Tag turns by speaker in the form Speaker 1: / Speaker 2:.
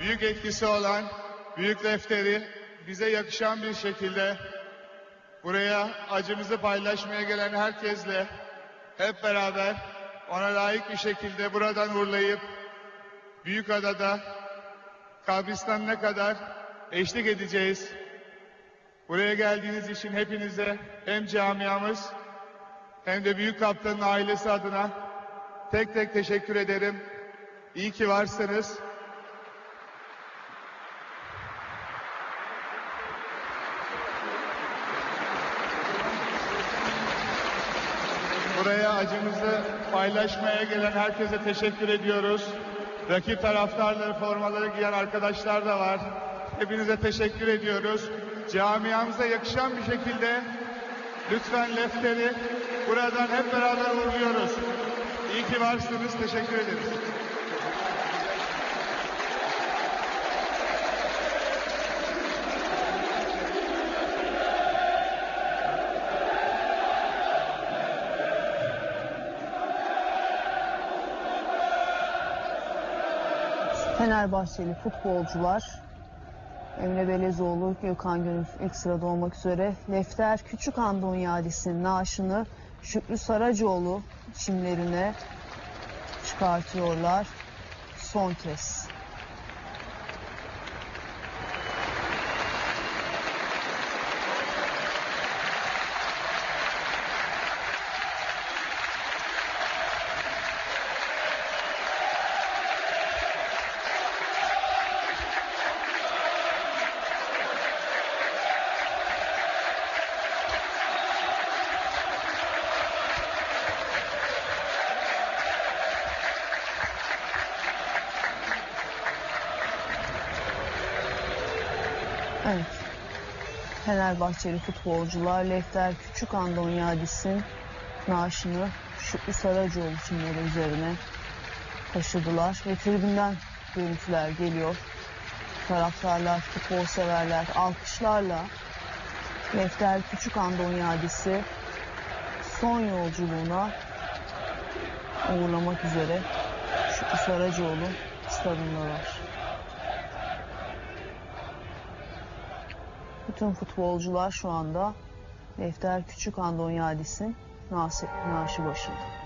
Speaker 1: büyük etkisi olan Büyük Lefteri bize yakışan bir şekilde buraya acımızı paylaşmaya gelen herkesle hep beraber ona layık bir şekilde buradan uğurlayıp Büyükada'da kabristanına kadar eşlik edeceğiz. Buraya geldiğiniz için hepinize hem camiamız hem de Büyük Kaptanın ailesi adına tek tek teşekkür ederim. İyi ki varsınız. Buraya acımızı paylaşmaya gelen herkese teşekkür ediyoruz. Rakip taraftarları formaları giyen arkadaşlar da var. Hepinize teşekkür ediyoruz. Camiamıza yakışan bir şekilde lütfen lefteri buradan hep beraber uğurluyoruz. İyi ki varsınız. Teşekkür ederiz.
Speaker 2: Fenerbahçeli futbolcular Emre Belezoğlu, Gökhan Gönül ilk sırada olmak üzere Lefter Küçük Andon Yadisi'nin naaşını Şükrü Saracoğlu çimlerine çıkartıyorlar son kez. Evet. Fenerbahçeli futbolcular Lefter Küçük Andon Yadis'in naaşını Şükrü Saracoğlu çimleri üzerine taşıdılar ve tribünden görüntüler geliyor. Taraftarlar, futbol severler alkışlarla Lefter Küçük Andon Yadis'i son yolculuğuna uğurlamak üzere Şükrü Saracoğlu stadındalar. Bütün futbolcular şu anda Lefter Küçük Andon Yadis'in naaşı başında.